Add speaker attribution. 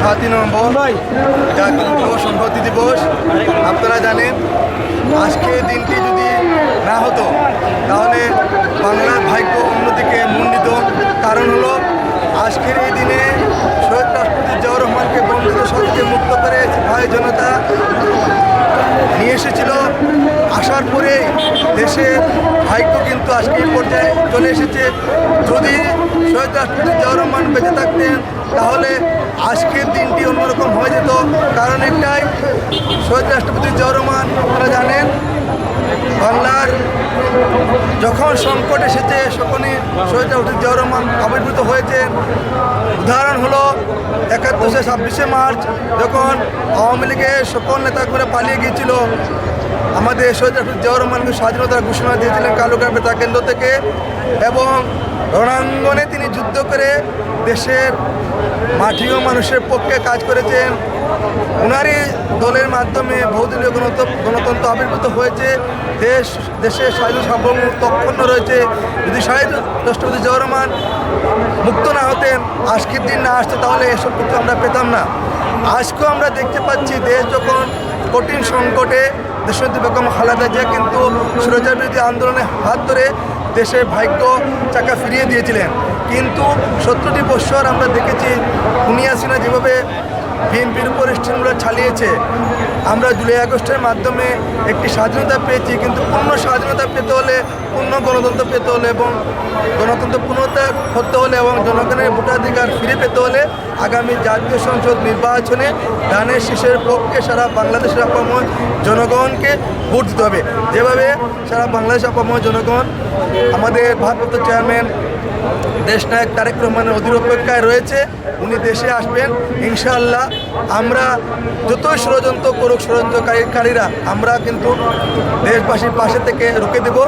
Speaker 1: সাতই নভেম্বর জাতীয় যুব সংহতি দিবস। আপনারা জানেন আজকে দিনটি যদি না হতো তাহলে বাংলার ভাগ্য অন্যদিকে মুন্ডিত। কারণ হলো আজকের এই দিনে শহীদ রাষ্ট্রপতি জিয়াউর রহমানকে বন্দিত সদকে মুক্ত করে ভাই জনতা নিয়ে এসেছিল। আসার পরে দেশের ভাগ্য কিন্তু আজকে এই পর্যায়ে চলে এসেছে। যদি শহীদ রাষ্ট্রপতি জিয়াউর রহমান বেঁচে থাকতেন তাহলে আজকের দিনটি অন্যরকম হয়ে যেত, কারণ একটাই, শহীদ রাষ্ট্রপতি জিয়াউর রহমান আপনারা জানেন, বাংলার যখন সংকট এসেছে সকলে শহীদ রাষ্ট্রপতি জিয়াউর আবির্ভূত হয়েছেন। উদাহরণ হলো একাত্তরশে ছাব্বিশে মার্চ, যখন আওয়ামী লীগের সকল নেতা করে পালিয়ে গিয়েছিল, আমাদের শহীদ রাষ্ট্রপতি রহমানকে স্বাধীনতার ঘোষণা দিয়েছিলেন কালুগ্রাম বেতা কেন্দ্র থেকে এবং রণাঙ্গনে তিনি যুদ্ধ করে দেশের মাটি ও মানুষের পক্ষে কাজ করেছেন। উনারই দলের মাধ্যমে বহুদলীয় গণতন্ত্র গণতন্ত্র আবির্ভূত হয়েছে। দেশ দেশের স্বাধীন সার্বভৌমত্ব অক্ষুণ্ণ রয়েছে। যদি শহীদ রাষ্ট্রপতি জিয়াউর রহমান মুক্ত না হতেন, আজকের দিন না আসতো, তাহলে এসব কিন্তু আমরা পেতাম না। আজকেও আমরা দেখতে পাচ্ছি, দেশ যখন কঠিন সংকটে, দেশনেত্রী বেগম খালেদা জিয়া কিন্তু সুরজার বিরোধী আন্দোলনে হাত ধরে দেশের ভাগ্য চাকা ফিরিয়ে দিয়েছিলেন। কিন্তু সত্তরটি বৎসর আমরা দেখেছি খুনি হাসিনা যেভাবে বিএনপির উপর স্টেশনগুলো ছালিয়েছে আমরা জুলাই আগস্টের মাধ্যমে একটি স্বাধীনতা পেয়েছি, কিন্তু পূর্ণ স্বাধীনতা পেতে হলে, পূর্ণ গণতন্ত্র পেতে হলে এবং গণতন্ত্র পূর্ণতা করতে হলে এবং জনগণের ভোটাধিকার ফিরে পেতে হলে আগামী জাতীয় সংসদ নির্বাচনে ধানের শীষের পক্ষে সারা বাংলাদেশের আপাময় জনগণকে ভোট দিতে হবে। যেভাবে সারা বাংলাদেশ আপাময় জনগণ, আমাদের ভারপ্রাপ্ত চেয়ারম্যান দেশনায়ক তারেক রহমানের অধীর অপেক্ষায় রয়েছে। উনি দেশে আসবেন। ইনশাআল্লাহ আমরা যতই ষড়যন্ত্র করুক, ষড়যন্ত্রকারীরা, আমরা কিন্তু দেশবাসীর পাশে থেকে রুখে দেব।